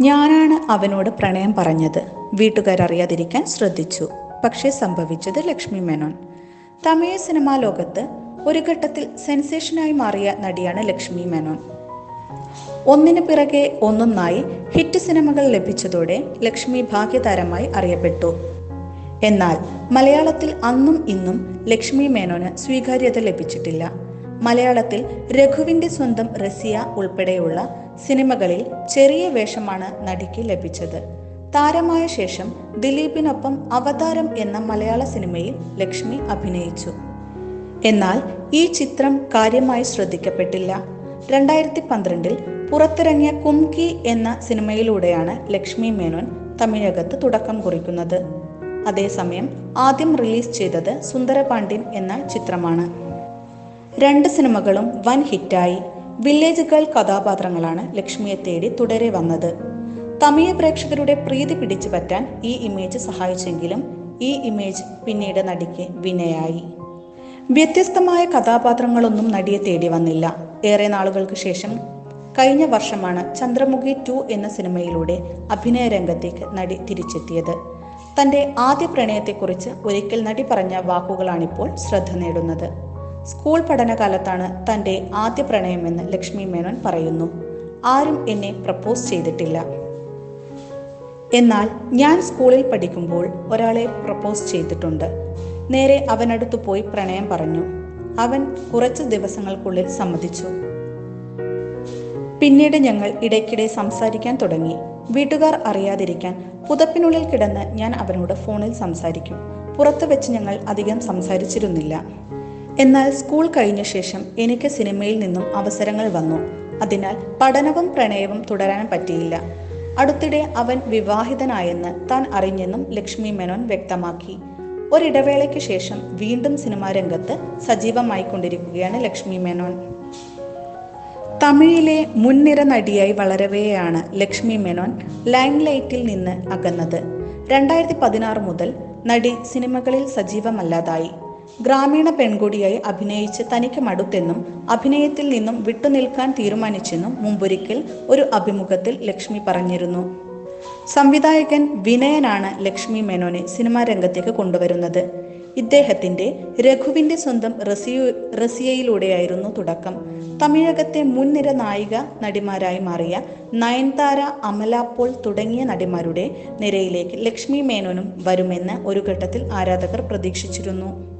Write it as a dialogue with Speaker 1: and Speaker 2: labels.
Speaker 1: ഞാനാണ് അവനോട് പ്രണയം പറഞ്ഞത്. വീട്ടുകാരറിയാതിരിക്കാൻ ശ്രദ്ധിച്ചു. പക്ഷേ സംഭവിച്ചത് ലക്ഷ്മി മേനോൻ. തമിഴ് സിനിമാ ലോകത്ത് ഒരു ഘട്ടത്തിൽ സെൻസേഷനായി മാറിയ നടിയാണ് ലക്ഷ്മി മേനോൻ. ഒന്നിനു പിറകെ ഒന്നൊന്നായി ഹിറ്റ് സിനിമകൾ ലഭിച്ചതോടെ ലക്ഷ്മി ഭാഗ്യതാരമായി അറിയപ്പെട്ടു. എന്നാൽ മലയാളത്തിൽ അന്നും ഇന്നും ലക്ഷ്മി മേനോന് സ്വീകാര്യത ലഭിച്ചിട്ടില്ല. മലയാളത്തിൽ രഘുവിന്റെ സ്വന്തം റസിയ ഉൾപ്പെടെയുള്ള സിനിമകളിൽ ചെറിയ വേഷമാണ് നടിക്ക് ലഭിച്ചത്. താരമായ ശേഷം ദിലീപിനൊപ്പം അവതാരം എന്ന മലയാള സിനിമയിൽ ലക്ഷ്മി അഭിനയിച്ചു. എന്നാൽ ഈ ചിത്രം കാര്യമായി ശ്രദ്ധിക്കപ്പെട്ടില്ല. രണ്ടായിരത്തി പന്ത്രണ്ടിൽ പുറത്തിറങ്ങിയ കുംകി എന്ന സിനിമയിലൂടെയാണ് ലക്ഷ്മി മേനോൻ തമിഴകത്ത് തുടക്കം കുറിക്കുന്നത്. അതേസമയം ആദ്യം റിലീസ് ചെയ്തത് സുന്ദരപാണ്ഡ്യൻ എന്ന ചിത്രമാണ്. രണ്ട് സിനിമകളും വൻ ഹിറ്റായി. വില്ലേജ് ഗേൾ കഥാപാത്രങ്ങളാണ് ലക്ഷ്മിയെ തേടി തുടരെ വന്നത്. തമിഴ് പ്രേക്ഷകരുടെ പ്രീതി പിടിച്ചു പറ്റാൻ ഈ ഇമേജ് സഹായിച്ചെങ്കിലും ഈ ഇമേജ് പിന്നീട് നടിക്ക് വിനയായി. വ്യത്യസ്തമായ കഥാപാത്രങ്ങളൊന്നും നടിയെ തേടി വന്നില്ല. ഏറെ നാളുകൾക്ക് ശേഷം കഴിഞ്ഞ വർഷമാണ് ചന്ദ്രമുഖി ടു എന്ന സിനിമയിലൂടെ അഭിനയ രംഗത്തേക്ക് നടി തിരിച്ചെത്തിയത്. തന്റെ ആദ്യ പ്രണയത്തെക്കുറിച്ച് ഒരിക്കൽ നടി പറഞ്ഞ വാക്കുകളാണിപ്പോൾ ശ്രദ്ധ നേടുന്നത്. സ്കൂൾ പഠനകാലത്താണ് തന്റെ ആദ്യ പ്രണയമെന്ന് ലക്ഷ്മി മേനോൻ പറയുന്നു. ആരും എന്നെ പ്രപ്പോസ് ചെയ്തിട്ടില്ല. എന്നാൽ ഞാൻ സ്കൂളിൽ പഠിക്കുമ്പോൾ ഒരാളെ പ്രപ്പോസ് ചെയ്തിട്ടുണ്ട്. നേരെ അവനടുത്ത് പോയി പ്രണയം പറഞ്ഞു. അവൻ കുറച്ച് ദിവസങ്ങൾക്കുള്ളിൽ സമ്മതിച്ചു. പിന്നീട് ഞങ്ങൾ ഇടയ്ക്കിടെ സംസാരിക്കാൻ തുടങ്ങി. വീട്ടുകാർ അറിയാതിരിക്കാൻ പുതപ്പിനുള്ളിൽ കിടന്ന് ഞാൻ അവനോട് ഫോണിൽ സംസാരിക്കും. പുറത്തു വെച്ച് ഞങ്ങൾ അധികം സംസാരിച്ചിരുന്നില്ല. എന്നാൽ സ്കൂൾ കഴിഞ്ഞ ശേഷം എനിക്ക് സിനിമയിൽ നിന്നും അവസരങ്ങൾ വന്നു. അതിനാൽ പഠനവും പ്രണയവും തുടരാൻ പറ്റിയില്ല. അടുത്തിടെ അവൻ വിവാഹിതനായെന്ന് താൻ അറിഞ്ഞെന്നും ലക്ഷ്മി മേനോൻ വ്യക്തമാക്കി. ഒരിടവേളയ്ക്ക് ശേഷം വീണ്ടും സിനിമാ രംഗത്ത് സജീവമായിക്കൊണ്ടിരിക്കുകയാണ് ലക്ഷ്മി മേനോൻ. തമിഴിലെ മുൻനിര നടിയായി വളരവെയാണ് ലക്ഷ്മി മേനോൻ ലൈംലൈറ്റിൽ നിന്ന് അകന്നത്. രണ്ടായിരത്തി പതിനാറ് മുതൽ നടി സിനിമകളിൽ സജീവമല്ലാതായി. ഗ്രാമീണ പെൺകുടിയായി അഭിനയിച്ച് തനിക്ക് മടുത്തെന്നും അഭിനയത്തിൽ നിന്നും വിട്ടുനിൽക്കാൻ തീരുമാനിച്ചെന്നും മുമ്പൊരിക്കൽ ഒരു അഭിമുഖത്തിൽ ലക്ഷ്മി പറഞ്ഞിരുന്നു. സംവിധായകൻ വിനയനാണ് ലക്ഷ്മി മേനോനെ സിനിമാ രംഗത്തേക്ക് കൊണ്ടുവരുന്നത്. ഇദ്ദേഹത്തിന്റെ രഘുവിന്റെ സ്വന്തം റസിയു റസിയയിലൂടെയായിരുന്നു തുടക്കം. തമിഴകത്തെ മുൻനിര നായിക നടിമാരായി മാറിയ നയൻതാര അമല പോൾ തുടങ്ങിയ നടിമാരുടെ നിരയിലേക്ക് ലക്ഷ്മി മേനോനും വരുമെന്ന് ഒരു ഘട്ടത്തിൽ ആരാധകർ പ്രതീക്ഷിച്ചിരുന്നു.